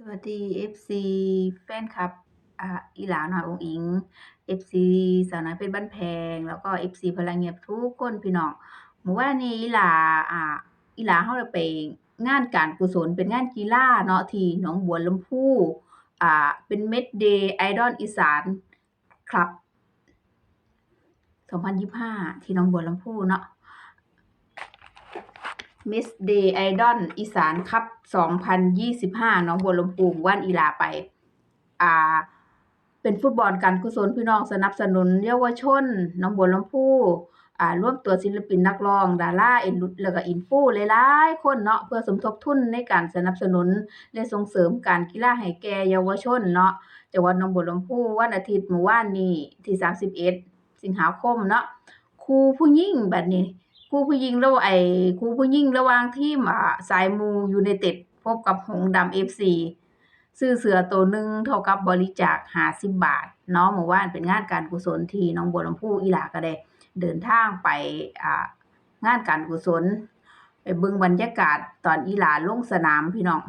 สวัสดี FC แฟนคลับอ่าอีหลาน้อยองอิง FC สาวน้อยเพชรบ้านแพง แล้วก็ FC พลังเงียบทุกคนพี่น้องเมื่อวานนี้อีหลาอ่าอีหลาเราไปงานการกุศลเป็นงานกีฬาเนาะที่หนองบัวลำพูอ่าเป็นเม็ดเดย์ไอดอลอีสานคลับ2025 ที่หนองบัวลำพูเนาะ มิสเดย์ไอดอลอีสานคัพ2025หน้องบัวลำพูว่านอีลาไป อ่า เป็นฟุตบอลการกุศลพี่น้องสนับสนุนเยาวชนน้องบัวลำพูอ่าร่วมตัวศิลปินนักร้อง ดาราเอ็นแล้วก็อินฟูหลายๆคนเนาะเพื่อสมทบทุนในการสนับสนุน และส่งเสริมการกีฬาให้แก่เยาวชนเนาะจังหวัดหนองบัวลำพูวันอาทิตย์เมื่อวานนี้ที่ 31 สิงหาคมเนาะครูผู้หญิงแบัดนี้ ครูผู้หญิงระไอ้ครูผู้หญิงระหว่างทีมอ่าสายมูยูไนเต็ดพบกับหงดำ FC ซื้อเสือตัวหนึ่งเท่ากับบริจาค50บบาทเนาะเมื่อวานเป็นงานการกุศลที่หนองบัวลำพูอีหลาก็ได้ เดินทางไปอ่างานการกุศล ไปเบิ่งบรรยากาศตอนอีหลาลงสนามพี่น้อง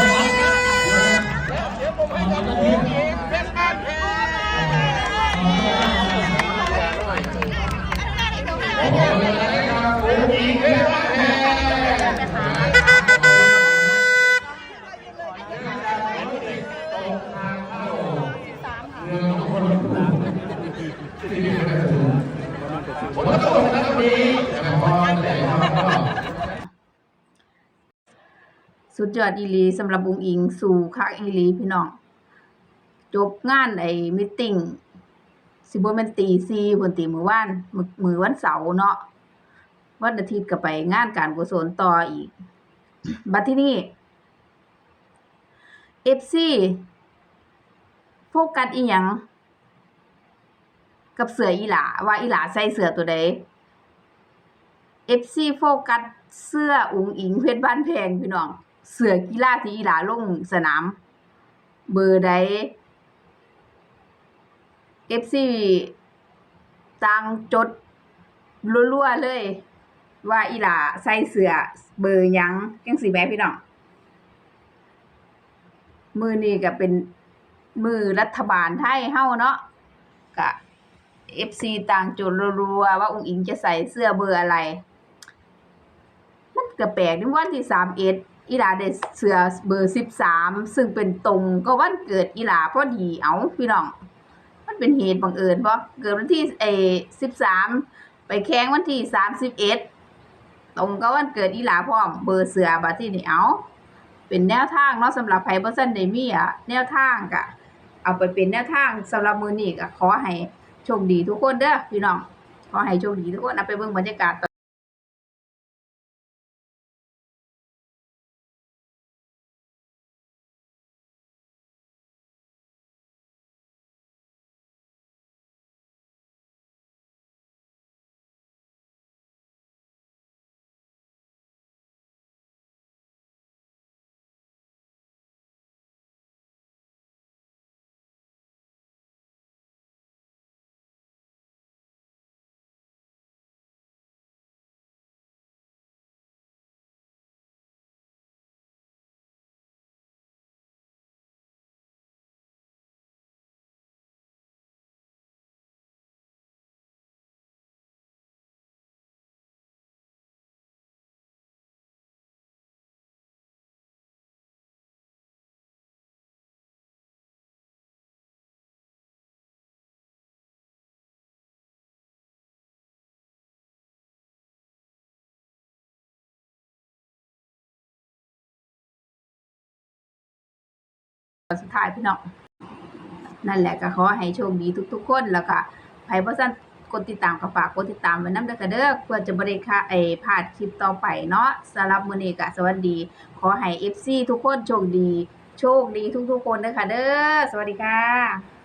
สุดยอดอีลีสำหรับอุ๋งอิงสู่คักอีลีพี่น้อง จบงานไอ้มีตติงสิบ่แม่นตี4พุ่นติมื้อวานมือวันเสาร์เนาะ วันอาทิตย์ก็ไปงานการกุศลต่ออีก บัดที่นี้ FC โฟกัสอีหยังกับเสืออีหลาว่าอีหลาใส่เสือตัวใด FC โฟกัสเสื้ออุ๋งอิงเพชรบ้านแพงพี่น้อง เสือกีฬาที่อีหลาลงสนาม เบอร์ใด FC ต่างจดรัวๆเลย ว่าอีหลาใส่เสื้อเบอร์ยังจังซี่แหมพี่น้องมือนี้ก็เป็นมือรัฐบาลไทยเฮาเนาะก็ FC ต่างจุดรัวว่าอุ๋งอิงจะใส่เสื้อเบอร์อะไร มันก็แปลกที่วันที่31อีหลาได้เสื้อเบอร์13ซึ่งเป็นตรงก็วันเกิดอีหลาพอดีเอาพี่น้อง มันเป็นเหตุบังเอิญบ่เกิดวันที่เอ่อ13ไปแข่งวันที่31 ตรงกับวันเกิดอีหลาพร้อมเบอร์เสือบัดทีนี้เอาเป็นแนวทางเนาะสำหรับไผบ่ทันเด้มีอะแนวทางกะเอาไปเป็นแนวทางสำหรับมือนี่กะขอให้โชคดีทุกคนเด้อพี่น้องขอให้โชคดีทุกคนเอาไปเบิ่งบรรยากาศ สุดท้ายพี่น้องนั่นแหละก็ขอให้โชคดีทุก ๆ คนแล้วก็ไผบ่ซันกดติดตามก็ฝากกดติดตามไว้นำเด้อค่ะเด้อเพื่อจะบริค่ะไอ้พลาดคลิปต่อไปเนาะสำหรับมื้อนี้ก็สวัสดี ขอให้ FC ทุกคนโชคดี โชคดีทุกๆคนเด้อค่ะเด้อสวัสดีค่ะ